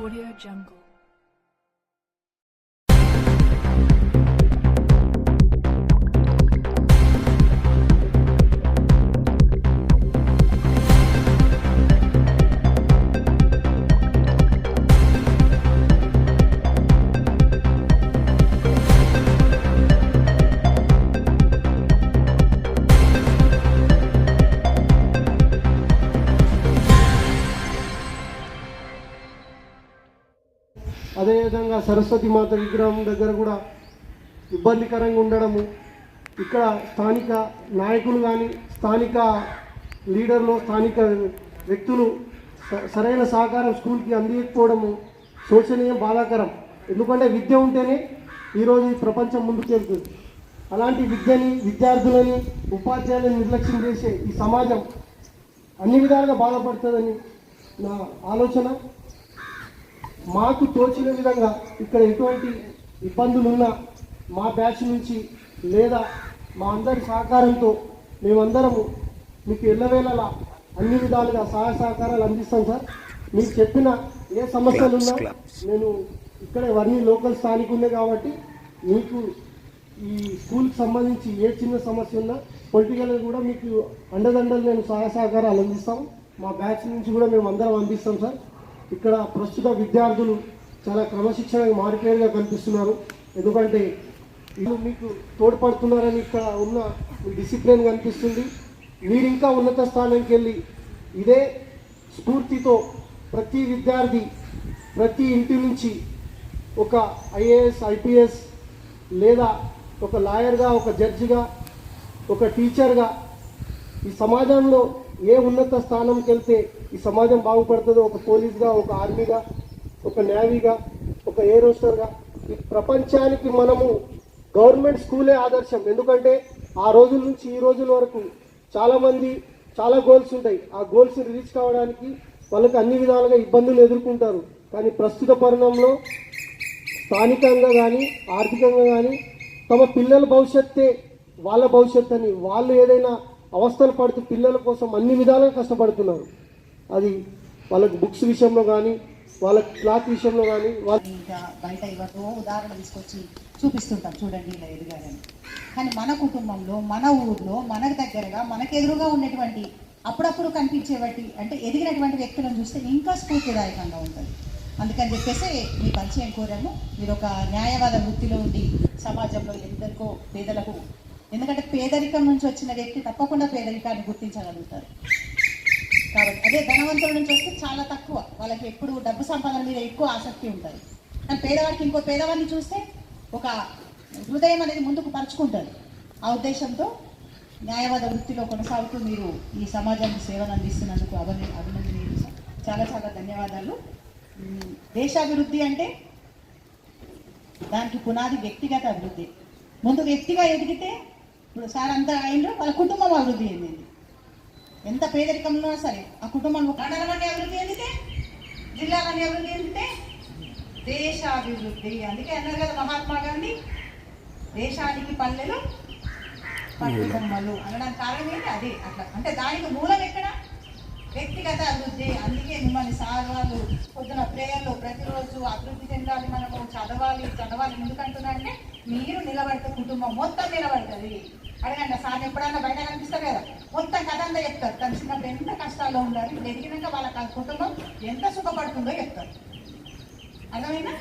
Audio Jungle. Saraswati మాత విగ్రహం దగ్గర కూడా ఇబ్బందికరంగా ఉండడము. ఇక్కడ స్థానిక నాయకులు కానీ స్థానిక లీడర్లు స్థానిక వ్యక్తులు స- సరైన సహకారం స్కూల్కి అందించకపోవడము శోచనీయం బాధాకరం. ఎందుకంటే విద్య ఉంటేనే ఈరోజు ఈ ప్రపంచం ముందుకు వెళ్తుంది అలాంటి విద్యని విద్యార్థులని ఉపాధ్యాయులను నిర్లక్ష్యం చేసే ఈ సమాజం అన్ని విధాలుగా బాధపడుతుందని నా ఆలోచన. మాకు తోచిన విధంగా ఇక్కడ ఎటువంటి ఇబ్బందులు ఉన్నా మా బ్యాచ్ నుంచి లేదా మా అందరి సహకారంతో మేమందరము మీకు ఎల్లవేళలా అన్ని విధాలుగా సహాయ సహకారాలు అందిస్తాం సార్. మీకు చెప్పిన ఏ సమస్యలు ఉన్నా నేను ఇక్కడే వర్ణి లోకల్ స్థానికున్నే కాబట్టి మీకు ఈ స్కూల్కి సంబంధించి ఏ చిన్న సమస్య ఉన్నా పొలిటికల్ కూడా మీకు అండదండలు నేను సహాయ సహకారాలు అందిస్తాం. మా బ్యాచ్ నుంచి కూడా మేము అందరం అందిస్తాం సార్. ఇక్కడ ప్రస్తుత విద్యార్థులు చాలా క్రమశిక్షణగా మారిపోయేగా కనిపిస్తున్నారు. ఎందుకంటే వీళ్ళు మీకు తోడ్పడుతున్నారని ఇక్కడ ఉన్న డిసిప్లిన్ కనిపిస్తుంది. మీరు ఇంకా ఉన్నత స్థానానికి వెళ్ళి ఇదే స్ఫూర్తితో ప్రతి విద్యార్థి ప్రతి ఇంటి నుంచి ఒక ఐఏఎస్ ఐపీఎస్ లేదా ఒక లాయర్గా ఒక జడ్జిగా ఒక టీచర్గా ఈ సమాజంలో ఏ ఉన్నత స్థానంకి వెళ్తే ఈ సమాజం బాగుపడుతుందో ఒక పోలీస్గా ఒక ఆర్మీగా ఒక నేవీగా ఒక ఎయిర్ హోస్టర్గా? ఈ ప్రపంచానికి మనము గవర్నమెంట్ స్కూలే ఆదర్శం. ఎందుకంటే ఆ రోజుల నుంచి ఈ రోజుల వరకు చాలామంది చాలా గోల్స్ ఉంటాయి. ఆ గోల్స్ రీచ్ కావడానికి వాళ్ళకి అన్ని విధాలుగా ఇబ్బందులు ఎదుర్కొంటారు. కానీ ప్రస్తుత పరిణామంలో స్థానికంగా కానీ ఆర్థికంగా కానీ తమ పిల్లల భవిష్యత్తే వాళ్ళ భవిష్యత్ అని వాళ్ళు ఏదైనా అవస్థలు పడుతూ పిల్లల కోసం అన్ని విధాలుగా కష్టపడుతున్నారు. అది వాళ్ళకి బుక్స్ విషయంలో కానీ వాళ్ళ క్లాత్ విషయంలో కానీ వాళ్ళ ఇంకా బయట ఎవరితో ఉదాహరణ తీసుకొచ్చి చూపిస్తుంటాం చూడండి ఇలా ఎదిగారని. కానీ మన కుటుంబంలో మన ఊర్లో మనకు దగ్గరగా మనకు ఎదురుగా ఉన్నటువంటి అప్పుడప్పుడు కనిపించేవాటి అంటే ఎదిగినటువంటి వ్యక్తులను చూస్తే ఇంకా స్ఫూర్తిదాయకంగా ఉంటుంది. అందుకని చెప్పేసి మీ పరిచయం కోరాము. మీరు ఒక న్యాయవాద వృత్తిలో ఉండి సమాజంలో ఎందరికో పేదలకు ఎందుకంటే పేదరికం నుంచి వచ్చిన వ్యక్తి తప్పకుండా పేదరికాన్ని గుర్తించగలుగుతారు. కాబట్టి అదే ధనవంతుల నుంచి వస్తే చాలా తక్కువ. వాళ్ళకి ఎప్పుడు డబ్బు సంపాదన మీద ఎక్కువ ఆసక్తి ఉంటుంది. కానీ పేదవాడికి ఇంకో పేదవాడిని చూస్తే ఒక హృదయం అనేది ముందుకు పరుచుకుంటారు ఆ ఉద్దేశంతో న్యాయవాద వృత్తిలో కొనసాగుతూ మీరు ఈ సమాజానికి సేవలు అందిస్తున్నందుకు అభిన అభినందనీయులు. చాలా చాలా ధన్యవాదాలు. దేశాభివృద్ధి అంటే దానికి పునాది వ్యక్తిగత అభివృద్ధి. ముందు వ్యక్తిగా ఎదిగితే ఇప్పుడు సార్ అంతా అయిండ్రు వాళ్ళ కుటుంబం అభివృద్ధి చెందింది. ఎంత పేదరికంలో సరే ఆ కుటుంబం మండలాన్ని అభివృద్ధి చెందితే జిల్లాలని అభివృద్ధి చెందితే దేశాభివృద్ధి. అందుకే అన్నారు కదా మహాత్మా గాంధీ దేశానికి పల్లెలు పట్టుకొమ్మలు అనడానికి కారణం ఏంటి? అదే అట్లా. అంటే దానికి మూలం ఎక్కడ? వ్యక్తిగత అభివృద్ధి. అందుకే మిమ్మల్ని సార్ వాళ్ళు పొద్దున ప్రేయర్లో ప్రతిరోజు అభివృద్ధి చెందాలి మనము చదవాలి చదవాలి. ఎందుకంటున్నా అంటే మీరు నిలబడితే కుటుంబం మొత్తం నిలబడుతుంది. అడగండి సార్ ఎప్పుడన్నా బయట కనిపిస్తారు కదా మొత్తం కథ అంతా చెప్తారు. తన చిన్నప్పుడు ఎంత కష్టాల్లో ఉన్నారు ఇప్పుడు ఎదిగినాక వాళ్ళ క- కుటుంబం ఎంత సుఖపడుతుందో చెప్తారు. అర్థమైనా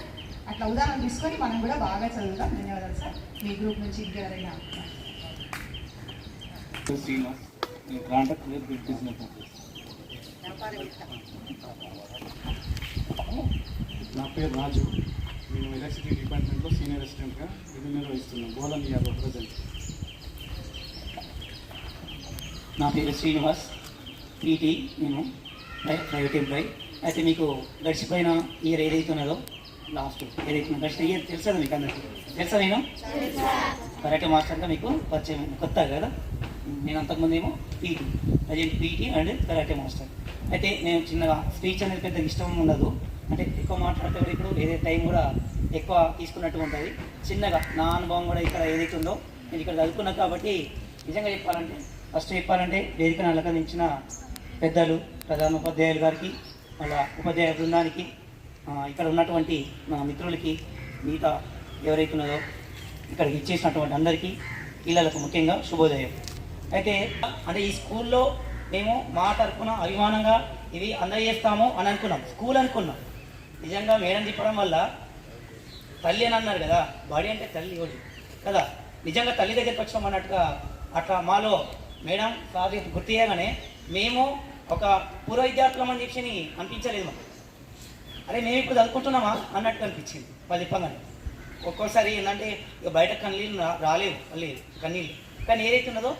అట్లా ఉదాహరణ తీసుకొని మనం కూడా బాగా చదువుతాం ధన్యవాదాలు సార్. మీ గ్రూప్ నుంచి ఇంకెవరైనా నా పేరు రాజు. నేను ఎలక్ట్రిసిటీ డిపార్ట్మెంట్లో సీనియర్ అసిస్టెంట్గా విధులు నిర్వహిస్తున్నాను బోధన్ యాదవ్ ప్రజెంట్. నా పేరు శ్రీనివాస్. పీటీ నేను ప్రైవేట్ ఎంప్లాయ్. అయితే మీకు గడిచిపోయిన ఇయర్ ఏదైతే ఉన్నదో లాస్ట్ ఏదైతే గడిచిన ఇయర్ తెలుసా మీకు అందరికీ? తెలుసా నేను? కరాటే మాస్టర్గా మీకు పరిచయం కొత్త కదా? నేను అంతకుముందు ఏమో పీటీ అదే పీటీ అండ్ కరాటే మాస్టర్. అయితే నేను చిన్నగా స్పీచ్ అనేది పెద్ద ఇష్టం ఉండదు. అంటే ఎక్కువ మాట్లాడితే కూడా ఇప్పుడు ఏదైతే టైం కూడా ఎక్కువ తీసుకున్నట్టు ఉంటుంది. చిన్నగా నా అనుభవం కూడా ఇక్కడ ఏదైతే ఉందో నేను ఇక్కడ చదువుకున్నా కాబట్టి నిజంగా చెప్పాలంటే ఫస్ట్ చెప్పాలంటే వేదికను అలంకరించిన పెద్దలు ప్రధాన ఉపాధ్యాయులు గారికి మళ్ళా ఉపాధ్యాయ బృందానికి ఇక్కడ ఉన్నటువంటి మా మిత్రులకి మిగతా ఎవరైతే ఉన్నదో ఇక్కడికి ఇచ్చేసినటువంటి అందరికీ పిల్లలకు ముఖ్యంగా శుభోదయం. అయితే అంటే ఈ స్కూల్లో మేము మా తరఫున అభిమానంగా ఇవి అందజేస్తాము అని అనుకున్నాం. స్కూల్ అనుకున్నాం. నిజంగా మేడం చెప్పడం వల్ల తల్లి అని అన్నారు కదా బాడీ అంటే తల్లి కదా. నిజంగా తల్లి దగ్గరికి వచ్చాం అన్నట్టుగా అట్లా మాలో మేడం సార్ గుర్తు చేయగానే మేము ఒక పూర్వ విద్యార్థులం అని చెప్పి అనిపించలేదు మాకు. అరే మేము ఇప్పుడు చదువుకుంటున్నామా? అన్నట్టు అనిపించింది వాళ్ళు చెప్పగానే. ఒక్కోసారి ఏంటంటే ఇక బయట కన్నీళ్ళు రాలేవు మళ్ళీ కన్నీళ్ళు. కానీ ఏదైతే ఉన్నదో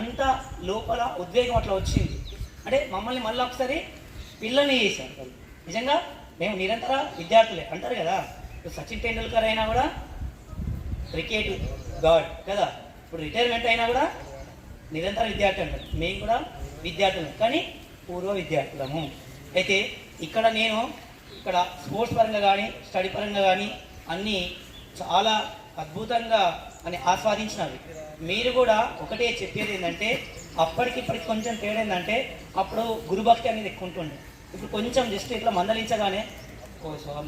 అంత లోపల ఉద్వేగం అట్లా వచ్చింది. అంటే మమ్మల్ని మళ్ళీ ఒకసారి పిల్లల్ని చేశారు. నిజంగా మేము నిరంతర విద్యార్థులే అంటారు కదా. సచిన్ టెండూల్కర్ అయినా కూడా క్రికెట్ గాడ్ కదా. ఇప్పుడు రిటైర్మెంట్ అయినా కూడా నిరంతర విద్యార్థి అంటారు మేము కూడా విద్యార్థులు కానీ పూర్వ విద్యార్థులము. అయితే ఇక్కడ నేను ఇక్కడ స్పోర్ట్స్ పరంగా కానీ స్టడీ పరంగా కానీ అన్నీ చాలా అద్భుతంగా అని ఆస్వాదించినవి. మీరు కూడా ఒకటే చెప్పేది ఏంటంటే అప్పటికి ఇప్పటికి కొంచెం తేడా ఏంటంటే అప్పుడు గురుభక్తి అనేది ఎక్కువ ఉంటుండే. ఇప్పుడు కొంచెం జస్ట్ ఇట్లా మందలించగానే ఓ సార్